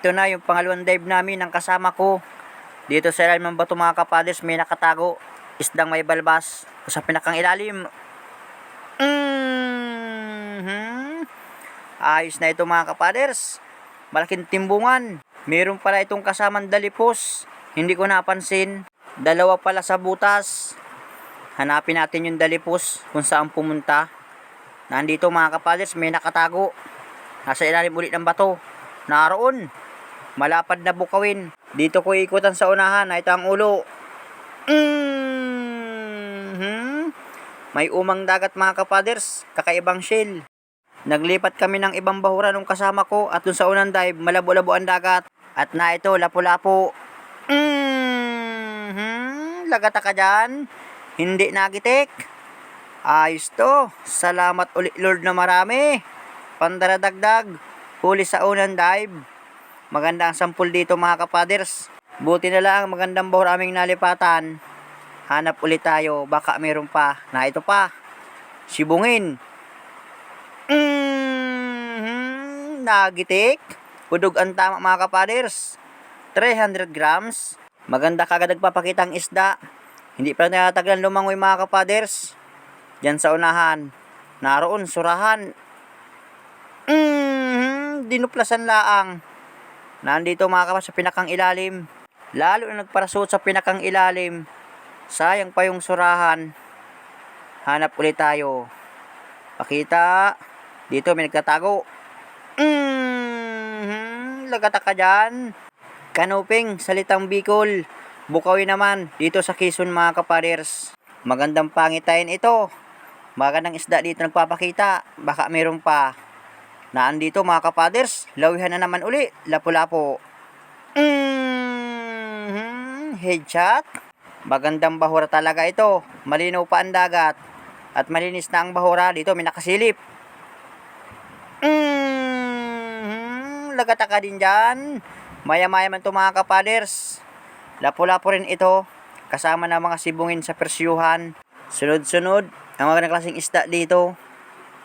Ito na yung pangalawang dive namin ng kasama ko. Dito sa ilalim ng bato mga kapaders may nakatago. Isdang may balbas. Sa pinakang ilalim. Mhm. Ayos na ito mga kapaders. Malaking timbungan. Meron pala itong kasamang dalipos. Hindi ko napansin. Dalawa pala sa butas. Hanapin natin yung dalipos kung saan pumunta. Nandito mga kapaders may nakatago. Nasa ilalim ulit ng bato. Naroon. Malapad na bukawin. Dito ko ikutan sa unahan. Ito ang ulo. Mhm. May umang dagat mga kapaders. Kakaibang shell. Naglipat kami ng ibang bahura nung kasama ko at dun sa unang dive, malabo-labo ang dagat. At na ito, lapu-lapo. Mhm. Lagata ka dyan. Hindi nagitik. Ayos to. Salamat ulit Lord na marami. Pandaradagdag. Huli sa unang dive. Maganda ang sampul dito mga kapaders. Buti na lang magandang bahura aming nalipatan. Hanap ulit tayo. Baka meron pa. Na ito pa. Sibungin. Mm-hmm. Nagitik. Udog ang tama mga kapaders. 300 grams. Maganda kagad nagpapakita ang isda. Hindi pa natagalan lumangoy mga kapaders. Diyan sa unahan. Naroon, surahan. Mm-hmm. Dinuplasan laang. Nandito mga kapaders sa pinakang ilalim. Lalo na nagparasuot sa pinakang ilalim. Sayang pa yung surahan. Hanap ulit tayo. Pakita. Dito may nagtatago. Mm-hmm. Lagata ka dyan. Kanuping, salitang Bicol. Bukawi naman, dito sa Quezon mga kapaders. Magandang pangitain ito. Magandang isda dito nagpapakita. Baka meron pa. Naan dito mga kapaders. Lawihan na naman uli. Lapu-lapo. Mm-hmm. Headshot. Magandang bahura talaga ito. Malinaw pa ang dagat. At malinis na ang bahura. Dito may nakasilip. Mm-hmm. Lagata ka din dyan. Maya-maya man ito mga kapaders. Lapu-lapo rin ito. Kasama na mga sibungin sa persyuhan. Sunod-sunod. Ang mga klaseng isda dito.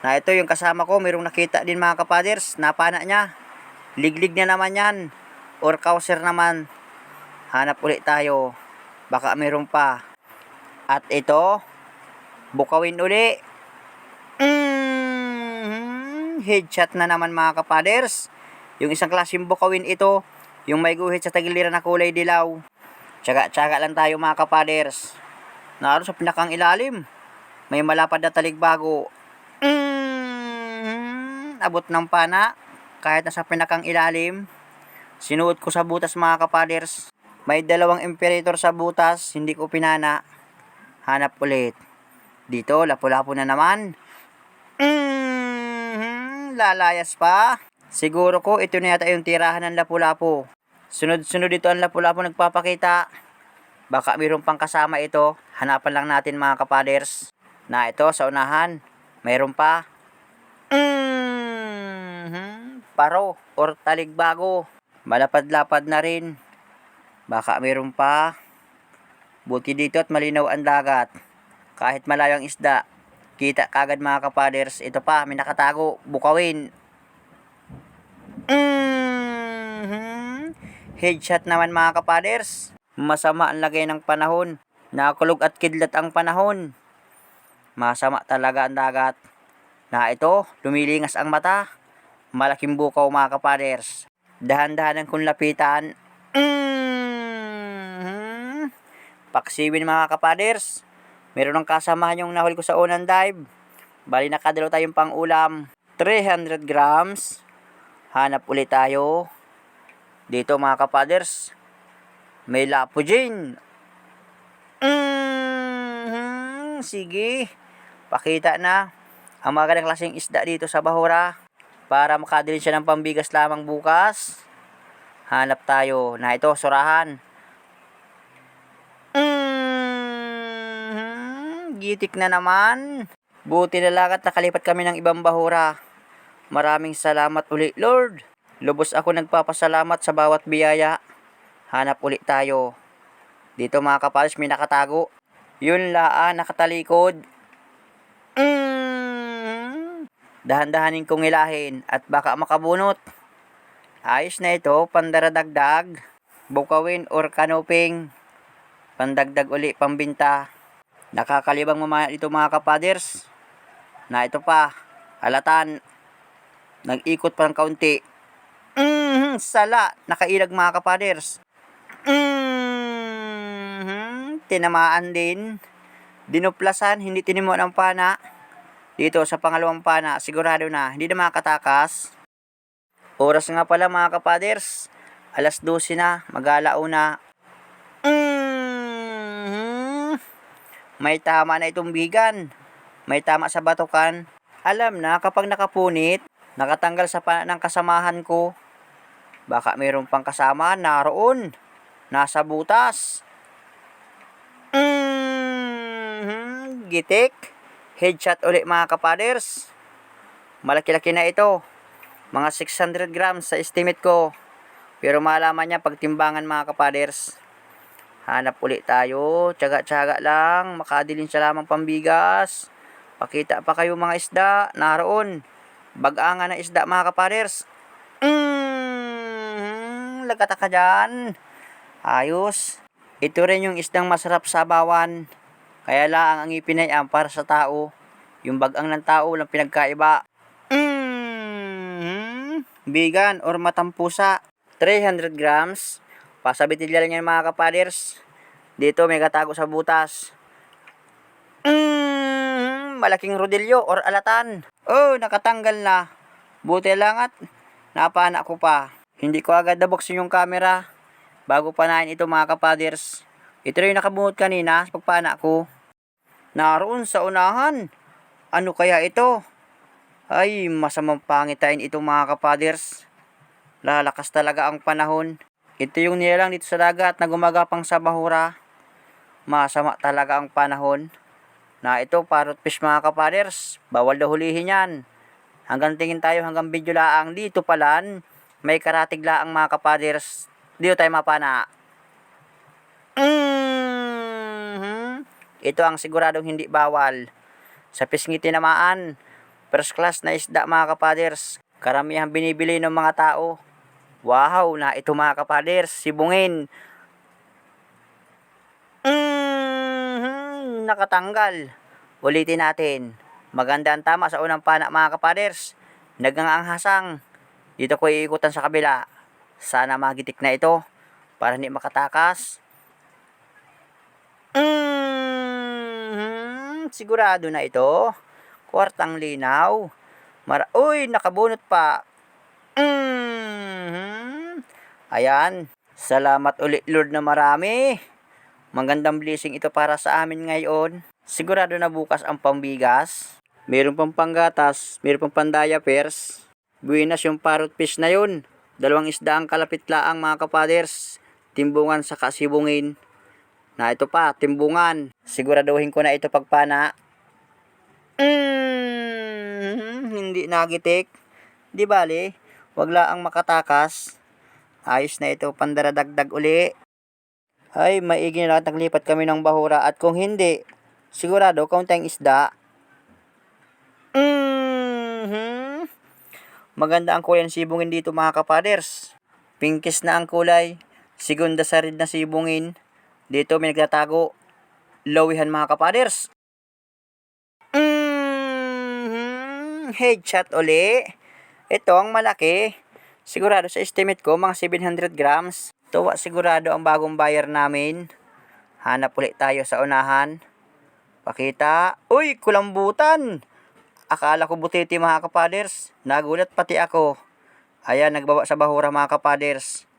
Na ito yung kasama ko. Mayroong nakita din mga kapaders. Napana niya. Liglig na naman yan. Or kauser naman. Hanap ulit tayo. Baka mayroon pa. At ito. Bukawin uli. Mm, headshot na naman mga kapaders. Yung isang klaseng bukawin ito. Yung may guhit sa tagiliran na kulay dilaw. Tsaga-tsaga lang tayo mga kapaders. Naroon sa pinakang ilalim. May malapad na taligbago. Abot ng pana. Kahit nasa pinakang ilalim. Sinuot ko sa butas mga kapaders. May dalawang imperator sa butas. Hindi ko pinana. Hanap ulit. Dito, lapu-lapu na naman. Mm, lalayas pa. Siguro ko ito na yata yung tirahan ng lapu-lapu. Sunod-sunod dito ang lapu-lapu nagpapakita. Baka mayroon pang kasama ito. Hanapan lang natin mga kapaders. Na ito sa unahan. Mayroon pa. Mm, paro or taligbago. Malapad-lapad na rin. Baka mayroon pa. Buti dito at malinaw ang dagat. Kahit malayo ang isda, kita kagad mga kapaders. Ito pa, may nakatago. Bukawin. Mm-hmm. Headshot naman mga kapaders. Masama ang lagay ng panahon. Nakakulog at kidlat ang panahon. Masama talaga ang dagat. Na ito, lumilingas ang mata. Malaking bukaw mga kapaders. Dahan-dahan kung lapitan. Mm-hmm. Paksiwin mga kapaders. Meron ng kasamahan yung nahuli ko sa unang dive. Bali nakadalo tayong pang ulam. 300 grams. Hanap ulit tayo. Dito mga kapaders. May lapo dyan. Mm-hmm. Sige. Pakita na. Ang mga klaseng isda dito sa Bahura. Para makadalhin siya ng pambigas lamang bukas. Hanap tayo. Na ito, surahan. Mm-hmm. Gitik na naman. Buti na lang at nakalipat kami ng ibang bahura. Maraming salamat ulit, Lord. Lubos ako nagpapasalamat sa bawat biyaya. Hanap ulit tayo. Dito mga kapalis may nakatago. Yun laan, nakatalikod. Mm. Dahan-dahanin kong ilahin at baka makabunot. Ayos na ito, pandaradagdag, bukawin or kanoping, pandagdag uli pambinta. Nakakalibang mamaya ito mga kapaders. Na ito pa, halatan, nag-ikot pa ng kaunti. Mm, sala, nakailag mga kapaders. Mm, tinamaan din. Dinuplasan, hindi tinimuan ang pana. Dito sa pangalawang pana, sigurado na, hindi na makatakas. Oras nga pala mga kapaders. Alas 12 na, mag-alao na. Mm, may tama na itong bigan. May tama sa batukan. Alam na kapag nakapunit, nakatanggal sa pana ng kasamahan ko. Baka mayroon pang kasama naroon. Nasa butas. Mm, gitik. Headshot ulit mga kapaders. Malaki-laki na ito. Mga 600 grams sa estimate ko. Pero malaman niya pagtimbangan mga kapaders. Hanap ulit tayo. Tsaga-tsaga lang. Makadilin siya lamang pambigas. Pakita pa kayo mga isda. Naroon. Bagangan na isda mga kapaders. Mm, lagata ka dyan. Ayos. Ito rin yung isdang masarap sa bawan. Kaya lang ang ipinayam para sa tao. Yung bagang ng tao lang pinagkaiba. Mm, vegan or matampusa. 300 grams. Pasabitilya lang yan mga kapaders. Dito may katago sa butas. Mm, malaking rodilyo or alatan. Oh, nakatanggal na. Buti lang at napana ko pa. Hindi ko agad nabuksan yung camera. Bago panahin ito mga kapaders. Ito yung nakabungot kanina sa pagpana ko. Naroon sa unahan. Ano kaya ito? Ay, masamang pangitain ito mga kapaders. Lalakas talaga ang panahon. Ito yung nilalang dito sa dagat na gumagapang sa bahura. Masama talaga ang panahon. Na ito, parrot fish mga kapaders. Bawal na hulihin yan. Hanggang tingin tayo hanggang video laang dito palan. May karatig laang mga kapaders. Dito tayo mapana. Mhm. Ito ang siguradong hindi bawal. Sa pisngi tinamaan. First class na isda mga kapaders. Karamihan binibili ng mga tao. Wow, na ito mga kapaders. Sibungin. Mhm. Nakatanggal. Ulitin natin. Maganda ang tama sa unang pana mga kapaders. Naganganghasang. Dito ko iikutan sa kabila. Sana magitik na ito para hindi makatakas. Mm, sigurado na ito. Kwartang linaw. Mara Uy, nakabunot pa. Mm, ayan. Salamat ulit Lord na marami. Magandang blessing ito para sa amin ngayon. Sigurado na bukas ang pambigas. Meron pang panggatas, meron pang pandayapers. Buenas yung parrot fish na yun. Dalawang isda ang kalapit laang mga kapaders. Timbungan sa kasibungin. Na ito pa, timbungan. Siguraduhin ko na ito pagpana. Mm, hindi nagitik. Di bale, wag laang makatakas. Ayos na ito, pandaradagdag uli. Ay, maigi na lahat naglipat kami ng bahura at kung hindi, sigurado kaunting isda. Mhm. Maganda ang kulay ng sibungin dito mga kapaders. Pinkis na ang kulay. Segunda sa red na sibungin. Dito may nagtatago. Lowihan mga kapaders. Mhm. Headshot uli. Ito ang malaki. Sigurado sa estimate ko mga 700 grams. Tuwa sigurado ang bagong buyer namin. Hanap ulit tayo sa unahan. Pakita. Uy, kulambutan! Akala ko butiti mga kapaders. Nagulat pati ako. Ayan, nagbaba sa bahura mga kapaders.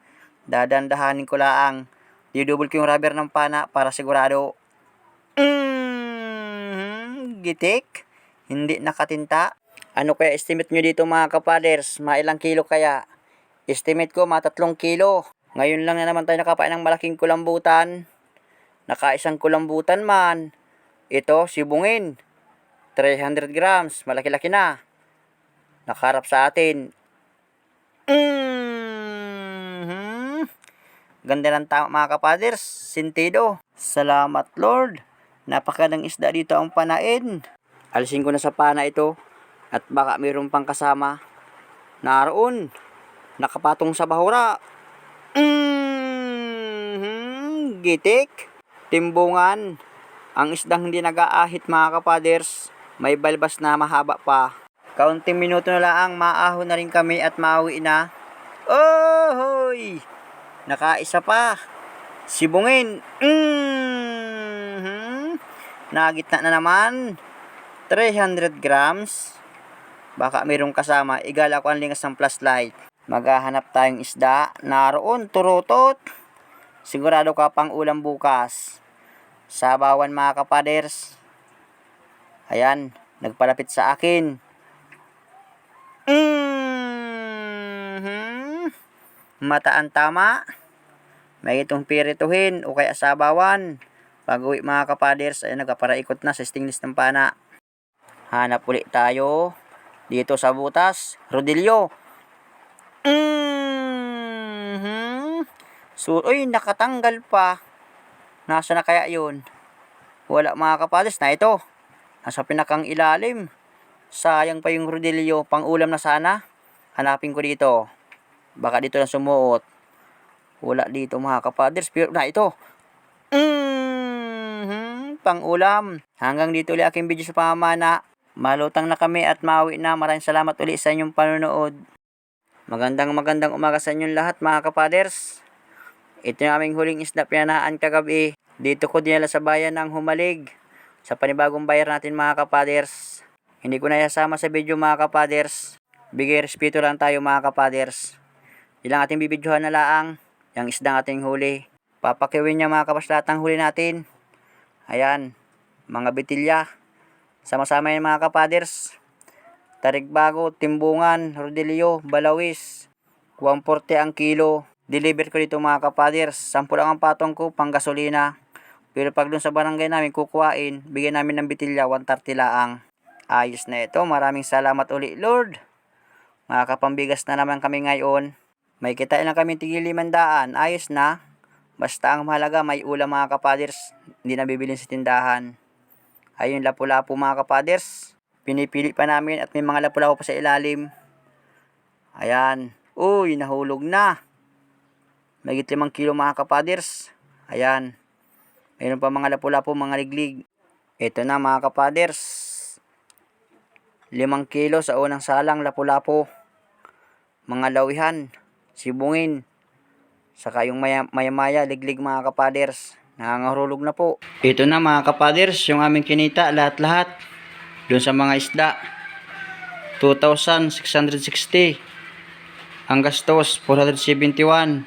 Dadandahanin ko laang. Didouble ko yung rubber ng pana para sigurado. Mm, gitik. Hindi nakatinta. Ano kaya estimate nyo dito mga kapaders? Mailang kilo kaya? Estimate ko mga tatlong kilo. Ngayon lang na naman tayo nakapain ng malaking kulambutan. Nakaisang kulambutan man. Ito, sibungin. 300 grams. Malaki-laki na. Nakarap sa atin. Mhm. Ganda ng tama mga kapaders. Sintido. Salamat Lord. Napakadang isda dito ang panain. Alisin ko na sa pana ito. At baka mayroon pang kasama. Naroon. nakapatong sa bahura. Mm, gitik, timbungan. Ang isdang hindi nag-aahit mga kapaders, may balbas na mahaba pa. Kaunting minuto na lang, maahon na rin kami at mauwi na. Oh, hoy! Nakaisa pa. Sibungin. Mm-hmm. Nagitna na naman. 300 grams. Baka mayroong kasama. Igala ko ang lingas ng plus light. Maghahanap tayong isda. Naroon, turutot. Sigurado ka pang ulam bukas. Sabawan mga kapaders. Ayan, nagpalapit sa akin. Mm-hmm. Mataan tama. May itong pirituhin o kaya sabawan. Pag uwi mga kapaders ay nagpaparaikot na sa stingless ng pana. Hanap ulit tayo. Dito sa butas. Rodillo. Mm-hmm. So, uy, nakatanggal pa. Nasa na kaya yun? Wala mga kapaders na ito. Nasa pinakang ilalim. Sayang pa yung rodillo. Pang ulam na sana. Hanapin ko dito. Baka dito na sumuot. Wala dito mga kapaders. Pero na ito. Mm-hmm. Pang ulam. Hanggang dito ulit aking video sa pamamana. Malutang na kami at mawi na. Maraming salamat ulit sa inyong panonood. Magandang magandang umaga sa inyong lahat mga kapaders. Ito yung aming huling isda pinanaan kagabi. Dito ko dinala sa bayan ng Humalig. Sa panibagong bayar natin mga kapaders. Hindi ko na isasama sa video mga kapaders. Bigay respeto lang tayo mga kapaders. Ilang ating bibidyohan na laang. Yung isdang ating huli. Papakiwin niya mga kapas lahat ng huli natin. Ayan. Mga bitilya. Sama-sama yan mga kapaders. Tarigbago, Timbungan, Rodilio, Balawis. 140 ang kilo. Deliver ko dito mga kapaders. 10 lang ang patong ko, pang gasolina. Pero pag dun sa barangay namin kukuhain, bigyan namin ng bitilya, 130 laang. Ayos na ito. Maraming salamat uli, Lord. Mga kapambigas na naman kami ngayon. May kita lang kami tigil limandaan. Ayos na. Basta ang mahalaga may ulam mga kapaders. Hindi na bibilin sa tindahan. Ayun, lapu-lapu mga kapaders. Pinipili pa namin at may mga lapu-lapu pa sa ilalim. Ayan. Uy, nahulog na. May 5 kilo mga kapaders. Ayan. Mayroon pa mga lapu-lapu, mga liglig. Ito na mga kapaders. 5 kilo sa unang salang lapu-lapu. Mga lawihan, sibungin. Saka yung maya, maya-maya, liglig mga kapaders. Nangangahulog na po. Ito na mga kapaders, yung aming kinita, lahat-lahat. Doon sa mga isda. 2,660. Ang gastos, 471.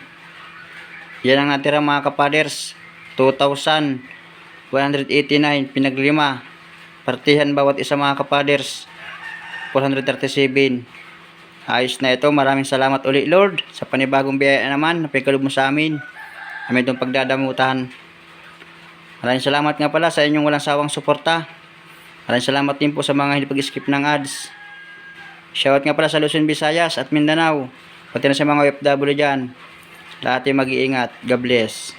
Yan ang natira mga kapaders. 2,189 pinaglima. Partihan bawat isa mga kapaders. 437. Ayos na ito. Maraming salamat ulit Lord sa panibagong biyaya naman na pagkalob mo sa amin. Amin itong pagdadamutan. Maraming salamat nga pala sa inyong walang sawang suporta. Maraming salamat din po sa mga hindi pag-skip ng ads. Shoutout nga pala sa Luzon, Visayas at Mindanao. Pati na sa mga OFW dyan. Lahat ay mag-iingat. God bless.